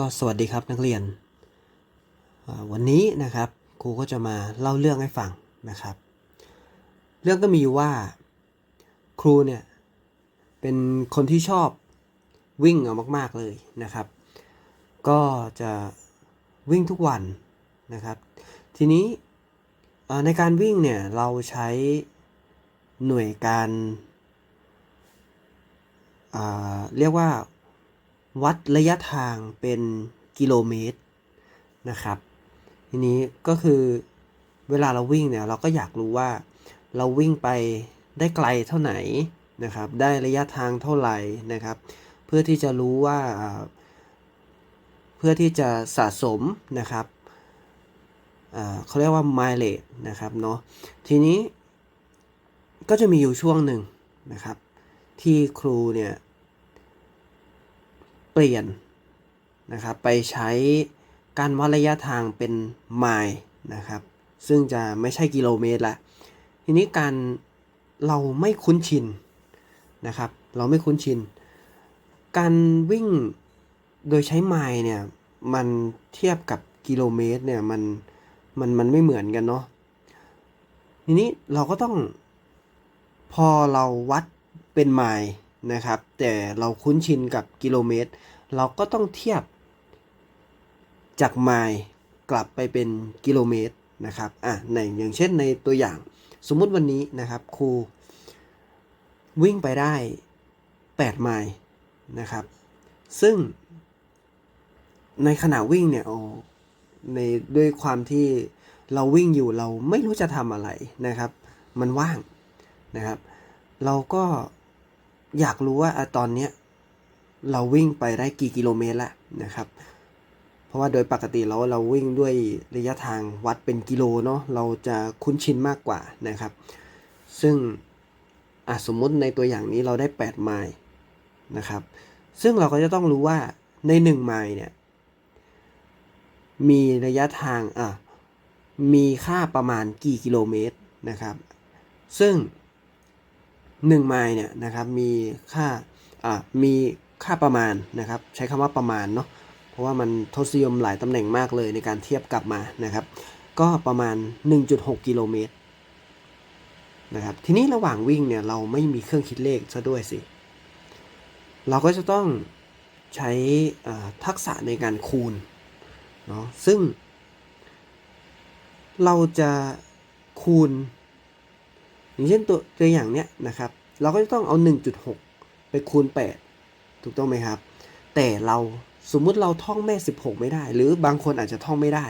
ก็สวัสดีครับนักเรียน วันนี้นะครับครูก็จะมาเล่าเรื่องให้ฟังนะครับ เรื่องก็มีว่าครูเนี่ยเป็นคนที่ชอบวิ่งเอามาก ๆเลยนะครับ ก็จะวิ่งทุกวันนะครับ ทีนี้ในการวิ่งเนี่ยเราใช้หน่วยการเรียกว่า วัดระยะทางเป็นกิโลเมตรนะครับ ทีนี้ก็คือเวลาเราวิ่งเนี่ยเราก็อยากรู้ว่าเราวิ่งไปได้ไกลเท่าไหร่นะครับ ได้ระยะทางเท่าไหร่นะครับ เพื่อที่จะรู้ว่าเพื่อที่จะสะสมนะครับเขาเรียกว่า mileage นะครับเนาะทีนี้ก็จะมีอยู่ช่วงหนึ่งนะครับ ที่ครูเนี่ย เปลี่ยนนะครับไปใช้การวัดระยะทางเป็นไมล์นะครับ ซึ่งจะไม่ใช่กิโลเมตรละทีนี้การเราไม่คุ้นชินนะครับ เราไม่คุ้นชิน การวิ่งโดยใช้ไมล์เนี่ยมันเทียบกับกิโลเมตรเนี่ยมันมันมันไม่เหมือนกันเนาะทีนี้เราก็ต้องพอเราวัดเป็นไมล์ นะครับ แต่เราคุ้นชินกับกิโลเมตร เราก็ต้องเทียบจากไมล์กลับไปเป็นกิโลเมตรนะครับอะในอย่างเช่นในตัวอย่างสมมุติวันนี้นะครับครูวิ่งไปได้ 8 ไมล์นะครับ ซึ่ง ในขณะวิ่งเนี่ยโอ้ในด้วยความที่เราวิ่งอยู่เราไม่รู้จะทำอะไรนะครับ มันว่างนะครับ เราก็ อยากรู้ว่าตอนเนี้ยเราวิ่งไปได้กี่กิโลเมตรละนะครับ เพราะว่าโดยปกติเราเราวิ่งด้วยระยะทางวัดเป็นกิโลเนาะเราจะคุ้นชินมากกว่านะครับ ซึ่งสมมติในตัวอย่างนี้เราได้ 8 ไมล์นะครับ ซึ่งเราก็จะต้องรู้ว่าใน 1 ไมล์เนี่ยมีระยะทางอะมีค่าประมาณกี่กิโลเมตรนะครับ ซึ่ง 1ไมล์เนี่ยนะครับมีค่าอ่ามีค่าประมาณนะครับใช้คำว่าประมาณเนาะเพราะว่ามันทศนิยมหลายตำแหน่งมากเลยในการเทียบกลับมานะครับก็ประมาณ 1.6 กิโลเมตรนะครับทีนี้ระหว่างวิ่งเนี่ยเราไม่มีเครื่องคิดเลขซะด้วยสิ เราก็จะต้องใช้ทักษะในการคูณเนาะซึ่งเราจะคูณ อย่างเช่นตัวตัวอย่างเนี้ยนะครับ เราก็จะต้องเอา 1.6 ไปคูณ 8 ถูกต้องไหมครับ แต่เราสมมุติเราท่องแม่ 16 ไม่ได้ หรือบางคนอาจจะท่องไม่ได้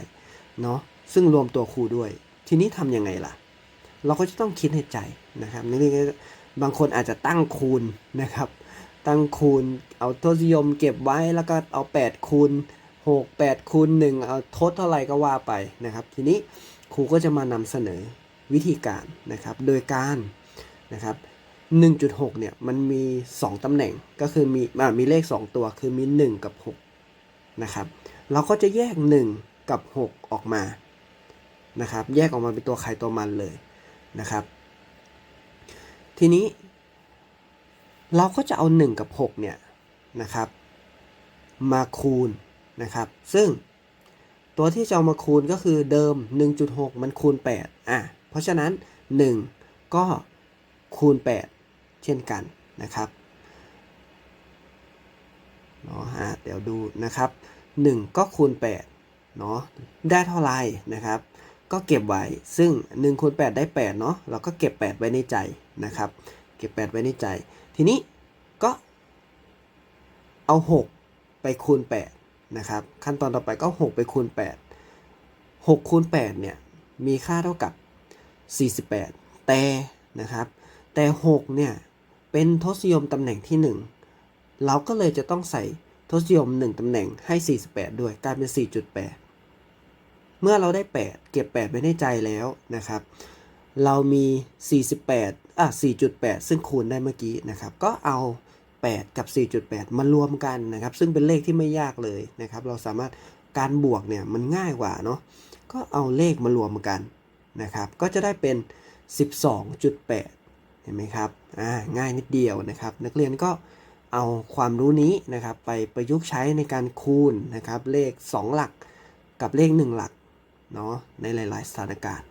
เนาะซึ่งรวมตัวครูด้วย ทีนี้ทำยังไงล่ะ เราก็จะต้องคิดในใจนะครับนี่บางคนอาจจะตั้งคูณนะครับ ตั้งคูณเอาทศนิยมเก็บไว้แล้วก็เอา 8 คูณ 6 8คูณ1เอาทดเท่าไหร่ก็ว่าไปนะครับ ทีนี้ครูก็จะมานำเสนอ วิธีการนะครับ โดยการนะครับ1.6เนี่ยมันมี 2 ตำแหน่งก็คือมีอมีเลข 2 ตัวคือมี 1 กับ 6 นะครับ เราก็จะแยก 1 กับ 6 ออกมานะครับ แยกออกมาเป็นตัวใครตัวมันเลยนะครับ ทีนี้ เราก็จะเอา 1 กับ 6 เนี่ยนะครับ มาคูณนะครับ ซึ่งตัวที่จะเอามาคูณก็คือเดิม 1.6 มันคูณ 8 อะ เพราะฉะนั้น 1 ก็คูณ 8 เช่นกันนะครับเนาะฮะเดี๋ยวดูนะครับ 1 ก็คูณ8เนาะได้เท่าไหร่นะครับ ก็เก็บไว้ซึ่ง1คูณ8ได้8เนาะเราก็เก็บ 8 ไว้ในใจนะครับ เก็บ 8 ไว้ในใจ ทีนี้ก็เอา 6 ไปคูณ8นะครับขั้นตอนต่อไปก็ 6 ไปคูณ8 6คูณ8เนี่ยมีค่าเท่ากับ 48 แต่นะครับ แต่ 6 เนี่ย เป็นทศนิยมตำแหน่งที่ 1 เราก็เลยจะต้องใส่ทศนิยม 1 ตำแหน่งให้ 48 ด้วยกลายเป็น 4.8 เมื่อเราได้ 8 เก็บ 8 ไว้ในใจแล้วนะครับ เรามี 48 อะ 4.8 ซึ่งคูณได้เมื่อกี้นะครับ ก็เอา 8 กับ 4.8 มารวมกันนะครับ ซึ่งเป็นเลขที่ไม่ยากเลยนะครับ เราสามารถการบวกเนี่ยมันง่ายกว่าเนาะ ก็เอาเลขมารวมกัน นะครับ ก็จะได้เป็น 12.8 เห็นไหมครับ อ่า ง่ายนิดเดียวนะครับ นักเรียนก็เอาความรู้นี้นะครับไปประยุกต์ใช้ในการคูณนะครับ เลข 2 หลักกับเลข 1 หลักเนาะในหลาย ๆ สถานการณ์